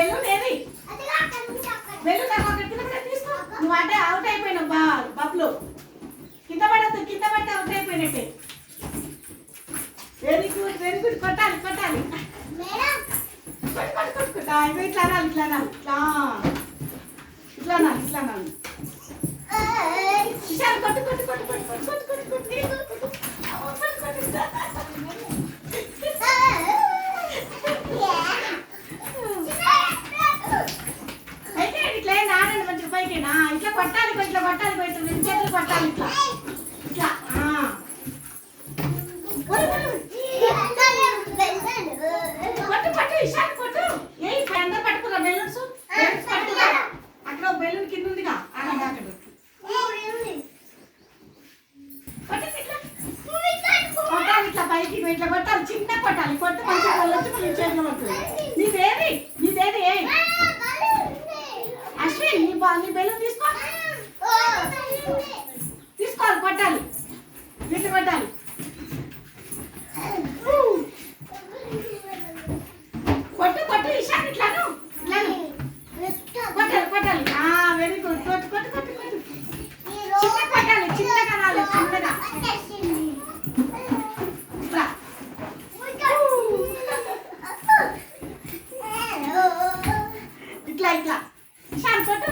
వెళ్ళు లేది. వెళ్ళు తీసుకో. నువ్వు అంటే అవుట్ అయిపోయినావు బాబు బబ్లు. కింద పడద్దు కింద పడితే అవుట్ అయిపోయినట్టే. వెనుకు వెనుకుడు కొట్టాలి కొట్టాలి. కొట్టు కొట్టు కొట్టుకుంటా ఇట్లా ఇట్లా ఇట్లా. ఇట్లా పెట్టినా? ఇట్లా పట్టాలి ఇట్లా పట్టాలి పెట్టు రెండు చేతులు పట్టాలి ఇట్లా. ఇట్లా పట్టు పట్టు. ఇషాన్ పట్టు. ఏ ఎంత బెలూన్స్. బెలూన్స్ పట్టుకురా. బెలూన్ కింద ఉందిగా పట్టాలి ఇట్లా పైకి ఇట్లా పట్టాలి. చిన్న పట్టాలి కొట్టు మంచిగా చేతులు పట్టు. అన్ని బెలూన్ తీసుకో. తీసుకోవాలి కొట్టాలి వీటిని కొట్టాలి కొట్టు కొట్టు ఇషాన్ ఇట్లాను ఇట్లాను కొట్టాలి కొట్టాలి వెరీ గుడ్ కొట్టు కొట్టు కొట్టు చిన్నగా రాలి ఇట్లా ఇట్లా. ఇషాన్ కొట్టు.